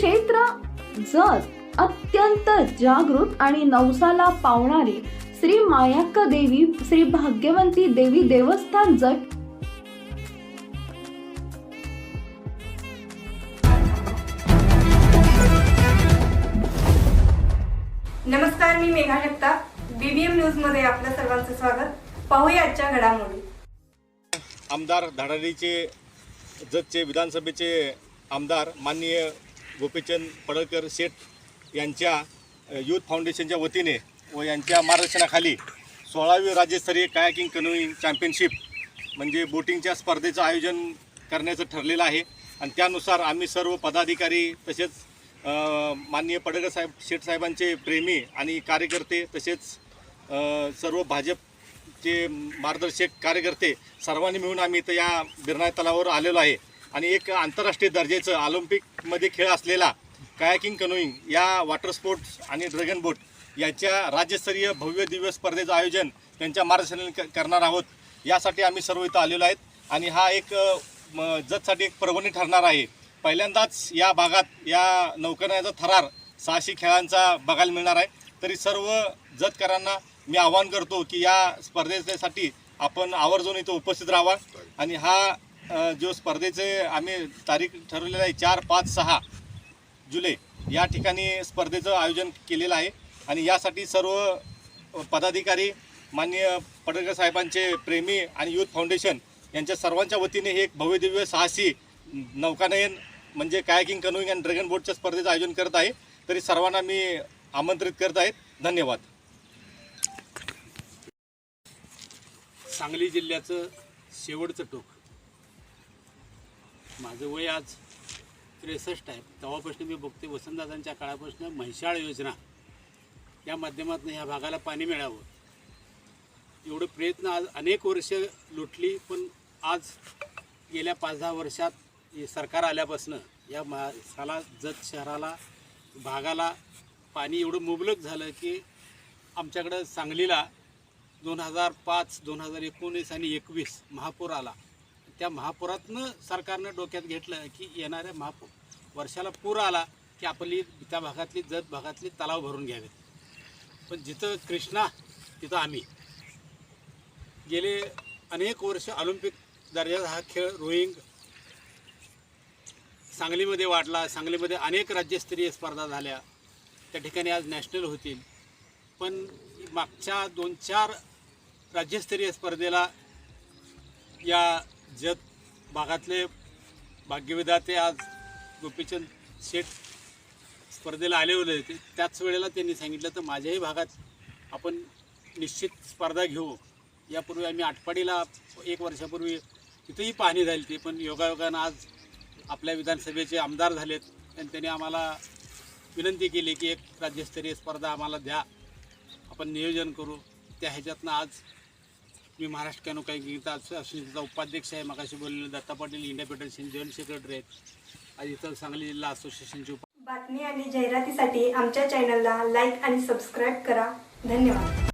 क्षेत्र जत अत्यंत जागृत आणि नवसाला पावणारी श्री मायाक्का देवी श्री भाग्यवंती देवी देवस्थान जत नमस्कार मी मेघा जगताप. बीबीएम न्यूजमध्ये आपल्या सर्वांचं स्वागत. पाहूया आजच्या घडामोडी. आमदार धाराडीचे जतचे विधानसभेचे आमदार माननीय गोपीचंद पडळकर शेठ यांच्या यूथ फाउंडेशनच्या वतीने व यांच्या मार्गदर्शनाखाली सोळावी राज्यस्तरीय कायाकिंग कनोईंग चॅम्पियनशिप म्हणजे बोटिंगच्या स्पर्धेचं आयोजन करण्याचं ठरलेलं आहे. आणि त्यानुसार आम्ही सर्व पदाधिकारी तसेच माननीय पडळकर साहेब शेठ साहेबांचे प्रेमी आणि कार्यकर्ते तसेच सर्व भाजपचे मार्गदर्शक कार्यकर्ते सर्वांनी मिळून आम्ही इथं या बिरनाळ तलावावर आलेलो आहे. आणि एक आंतरराष्ट्रीय दर्जाचं ऑलिम्पिकमध्ये खेळ असलेला कायाकिंग कनोईंग या वॉटर स्पोर्ट्स आणि ड्रॅगन बोट याच्या राज्यस्तरीय भव्य दिव्य स्पर्धेचं आयोजन त्यांच्या मार्गदर्शनाने करणार आहोत. यासाठी आम्ही सर्व इथं आलेलो आहेत. आणि हा एक म, जतसाठी एक पर्वणी ठरणार आहे. पहिल्यांदाच या भागात या नौकानयाचा थरार साहसी खेळांचा बघायला मिळणार आहे. तरी सर्व जतकरांना मी आवाहन करतो की या स्पर्धेसाठी आपण आवर्जून इथं उपस्थित राहावा. आणि हा जो स्पर्धेचे आम्ही तारीख ठरवलेलं आहे चार पाच सहा जुलै या ठिकाणी स्पर्धेचं आयोजन केलेलं आहे. आणि यासाठी सर्व पदाधिकारी माननीय पडळकर साहेबांचे प्रेमी आणि यूथ फाउंडेशन यांच्या सर्वांच्या वतीने हे एक भव्यदिव्य साहसी नौकानयन म्हणजे कायाकिंग कनोईंग आणि ड्रॅगन बोटच्या स्पर्धेचं आयोजन करत आहे. तरी सर्वांना मी आमंत्रित करत आहेत. धन्यवाद. सांगली जिल्ह्याचं शेवटचं टोक. माझं वय आज त्रेसष्ट आहे. तेव्हापासून मी बघते वसंतदादांच्या काळापासून म्हैसाळ योजना. या माध्यमातून ह्या भागाला पाणी मिळावं. एवढं प्रयत्न आज अनेक वर्ष लुटली पण आज गेल्या पाच दहा वर्षात सरकार आल्यापासून या मासाला जत शहराला भागाला पाणी एवढं मुबलक झालं की आमच्याकडं सांगलीला दोन हजार पाच दोन हजार एकोणीस आणि एकवीस महापूर आला. त्या महापुरातनं सरकारनं डोक्यात घेतलं की येणाऱ्या महापूर वर्षाला पूर आला की आपली त्या भागातली जत भागातली तलाव भरून घ्यावेत. पण जिथं कृष्णा तिथं आम्ही. गेले अनेक वर्ष ऑलिम्पिक दर्जाचा हा खेळ रोईंग सांगलीमध्ये वाढला. सांगलीमध्ये अनेक राज्यस्तरीय स्पर्धा झाल्या. त्या ठिकाणी आज नॅशनल होतील. पण मागच्या दोन चार राज्यस्तरीय स्पर्धेला या जत भागातले भाग्यविधाते आज गोपीचंद शेठ स्पर्धेला आले होते. त्याच वेळेला त्यांनी सांगितलं तर माझ्याही भागात आपण निश्चित स्पर्धा घेऊ. यापूर्वी आम्ही आटपाडीला एक वर्षापूर्वी तिथेही पाहणी झाली ती पण योगायोगानं आज आपल्या विधानसभेचे आमदार झालेत. आणि त्यांनी आम्हाला विनंती केली की एक राज्यस्तरीय स्पर्धा आम्हाला द्या. आपण नियोजन करू. त्या ह्याच्यातनं आज मी महाराष्ट्र कॅनो काही गीता असोसिएशनचा उपाध्यक्ष आहे मगाशी बोललेले Datta Patil India federation general secretary आहेत. आज इथं सांगली जिल्हा असोसिएशनचे बातमी आणि जाहिरातीसाठी आमच्या चॅनलला लाईक आणि सबस्क्राईब करा. धन्यवाद.